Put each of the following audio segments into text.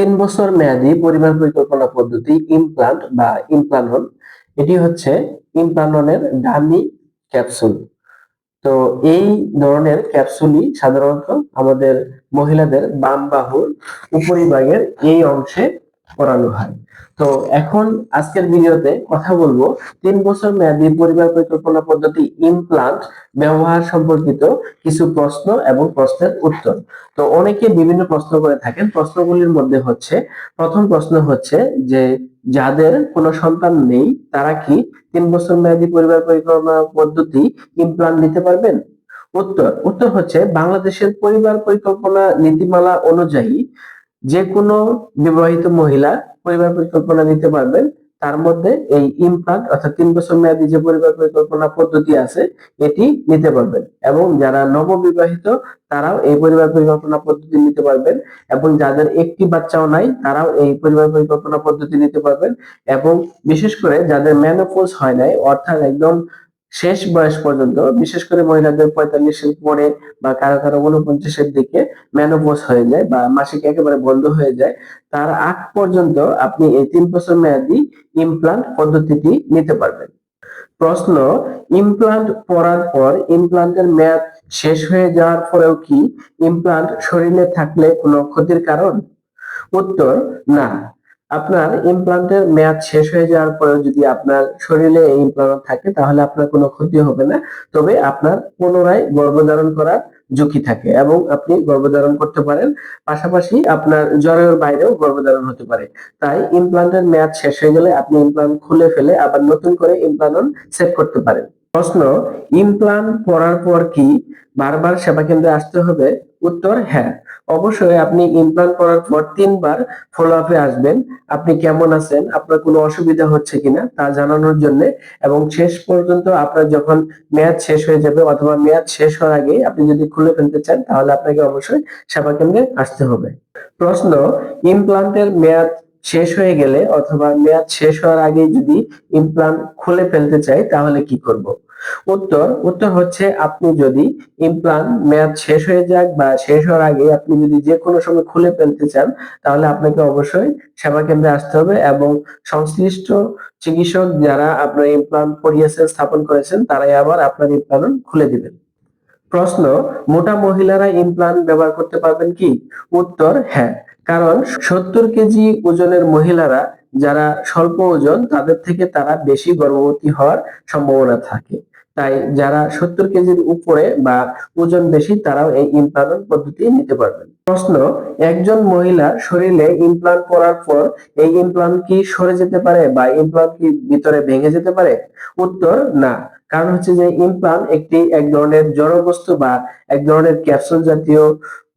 তিন বছর মেয়াদী পরিবার পরিকল্পনা পদ্ধতি ইমপ্লান্ট বা ইমপ্লানন এটি হচ্ছে ইমপ্লাননের ডামি ক্যাপসুল তো এই ধরনের ক্যাপসুলই সাধারণত আমাদের মহিলাদের বাম বাহুর উপরিভাগের এই অংশে করানো হয়। তো এখন আজকের ভিডিওতে কথা বলব তিন বছর মেয়াদী পরিবার পরিকল্পনা পদ্ধতি ইমপ্লান্ট ব্যবহার সম্পর্কিত কিছু প্রশ্ন এবং প্রশ্নের উত্তর। তো অনেকে বিভিন্ন প্রশ্ন করে থাকেন। প্রশ্নগুলির মধ্যে হচ্ছে, প্রথম প্রশ্ন হচ্ছে যে যাদের কোনো সন্তান নেই, তারা কি তিন বছর মেয়াদী পরিবার পরিকল্পনা পদ্ধতি ইমপ্লান্ট নিতে পারবেন? উত্তর উত্তর হচ্ছে বাংলাদেশের পরিবার পরিকল্পনা নীতিমালা অনুযায়ী যে কোনো বিবাহিত মহিলা পরিবার পরিকল্পনা নিতে পারবেন। তার মধ্যে এই ইমপ্লান্ট অর্থাৎ তিন বছর মেয়াদী যে পরিবার পরিকল্পনা পদ্ধতি আছে, এটি নিতে পারবেন। এবং যারা নববিবাহিত, তারাও এই পরিবার পরিকল্পনা পদ্ধতি নিতে পারবেন। এবং যাদের একটি বাচ্চাও নাই, তারাও এই পরিবার পরিকল্পনা পদ্ধতি নিতে পারবেন। এবং বিশেষ করে যাদের ম্যানোপোজ হয় নাই, অর্থাৎ একদম শেষ বয়স পর্যন্ত, বিশেষ করে মহিলাদের পঁয়তাল্লিশের পরে বা কারও কারও উনপঞ্চাশের দিকে ম্যানোপোজ হয়ে যায় বা মাসিক একেবারে বন্ধ হয়ে যায়, তার আগ পর্যন্ত আপনি এই তিন বছর মেয়াদি ইমপ্লান্ট পদ্ধতিটি নিতে পারবেন। প্রশ্ন ইমপ্লান্ট পরার পর ইমপ্লান্টের মেয়াদ শেষ হয়ে যাওয়ার পরেও কি ইমপ্লান্ট শরীরে থাকলে কোনো ক্ষতির কারণ? উত্তর, না। আপনার ইমপ্লান্টের মেয়াদ শেষ হয়ে যাওয়ার পরেও যদি আপনার শরীরে এই ইমপ্লান্ট থাকে, তাহলে আপনার কোনো ক্ষতি হবে না। তবে আপনার পুনরায় গর্ভধারণ করার ঝুঁকি থাকে এবং আপনি গর্ভধারণ করতে পারেন। পাশাপাশি আপনার জ্বরের বাইরেও গর্ভধারণ হতে পারে। তাই ইমপ্লান্টের মেয়াদ শেষ হয়ে গেলে আপনি ইমপ্লান্ট খুলে ফেলে আবার নতুন করে ইমপ্লান্ট সেট করতে পারেন। প্রশ্ন ইমপ্লান্ট পরার পর কি বারবার সেবা কেন্দ্রে আসতে হবে? উত্তর হ্যাঁ। অবশ্যই আপনি ইমপ্লান্ট করার পর তিনবার ফলো আপে আসবেন। আপনি কেমন আছেন? আপনার কোনো অসুবিধা হচ্ছে কিনা তা জানানোর জন্য এবং শেষ পর্যন্ত আপনার যখন মেয়াদ শেষ হয়ে যাবে অথবা মেয়াদ শেষ হওয়ার আগে আপনি যদি খুলে ফেলতে চান তাহলে আপনাকে অবশ্যই সেবা কেন্দ্রে আসতে হবে। প্রশ্ন ইমপ্লান্টের মেয়াদ শেষ হয়ে গেলে অথবা মেয়াদ শেষ হওয়ার আগে যদি ইমপ্লান্ট খুলে ফেলতে চাই তাহলে কি করব? উত্তর উত্তর হচ্ছে আপনি যদি ইমপ্লান্ট মেয়াদ শেষ হয়ে যাক বা শেষ হওয়ার আগে আপনি যদি যে কোনো সময় খুলে ফেলতে চান, তাহলে আপনাকে অবশ্যই সেবা কেন্দ্রে আসতে হবে এবং সংশ্লিষ্ট চিকিৎসক যারা আপনার ইমপ্লান্ট পরিয়েছেন স্থাপন করেছেন, তারাই আবার আপনার ইমপ্লান্ট খুলে দিবেন। প্রশ্ন, মোটা মহিলারা ইমপ্লান্ট ব্যবহার করতে পারবেন কি? উত্তর হ্যাঁ। কারণ সত্তর কেজি ওজনের মহিলারা যারা স্বল্প ওজন, তাদের থেকে তারা বেশি গর্ভবতী হওয়ার সম্ভাবনা থাকে। তাই যারা সত্তর কেজির উপরে বা ওজন বেশি, তারাও এই ইমপ্লান্ট পদ্ধতি নিতে পারবেন। প্রশ্ন, একজন মহিলা শরীরে ইমপ্লান্ট করার পর এই ইমপ্লান্ট কি সরে যেতে পারে বা ইমপ্লান্ট কি ভিতরে ভেঙে যেতে পারে? উত্তর, না। কারণ হচ্ছে যে ইমপ্লান্ট একটি এক ধরনের জড়বস্তু বা এক ধরনের ক্যাপসুল জাতীয়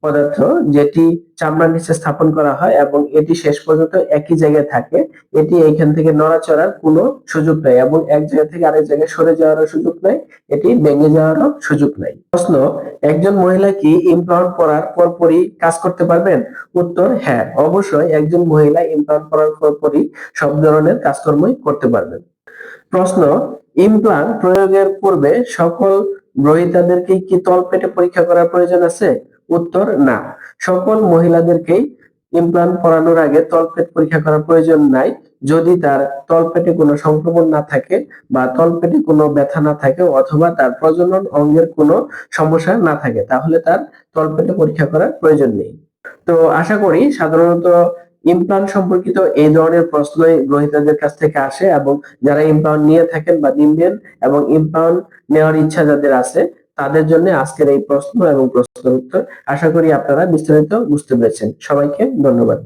পদার্থ যেটি চামড়ার নিচে স্থাপন করা হয় এবং এটি শেষ পর্যন্ত একই জায়গায় থাকে। এটি এইখান থেকে নড়াচড়ার কোনো সুযোগ নাই এবং এক জায়গা থেকে আরেক জায়গায় সরে যাওয়ারও সুযোগ নাই, এটি ভেঙে যাওয়ারও সুযোগ নাই। প্রশ্ন, একজন মহিলা কি ইমপ্লান্ট পরার পরপরই কাজ করতে পারবেন? উত্তর হ্যাঁ অবশ্যই একজন মহিলা ইমপ্লান্ট পরার পরপরই সব ধরনের কাজকর্মই করতে পারবেন। প্রশ্ন ইমপ্লান্ট প্রয়োগের পূর্বে সকল গ্রহীতাদেরকে কি তলপেটে পরীক্ষা করার প্রয়োজন আছে? উত্তর, না। সকল মহিলাদেরকেই ইমপ্লান্ট পরানোর আগে তলপেট পরীক্ষা করার প্রয়োজন নাই। যদি তার তলপেটে কোনো সংক্রমণ না থাকে বা তলপেটে কোনো ব্যথা না থাকে অথবা তার প্রজনন অঙ্গের কোনো সমস্যা না থাকে, তাহলে তার তলপেটে পরীক্ষা করার প্রয়োজন নেই। তো আশা করি সাধারণত ইমপ্লান্ট সম্পর্কিত এই ধরনের প্রশ্নই গ্রহীতাদের কাছ থেকে আসে এবং যারা ইমপ্লান্ট নিয়ে থাকেন বা নিবেন এবং ইমপ্লান্ট নেওয়ার ইচ্ছা যাদের আছে তাদের জন্য আজকের এই প্রশ্ন এবং প্রশ্ন উত্তর আশা করি আপনারা বিস্তারিত বুঝতে পেরেছেন। সবাইকে ধন্যবাদ।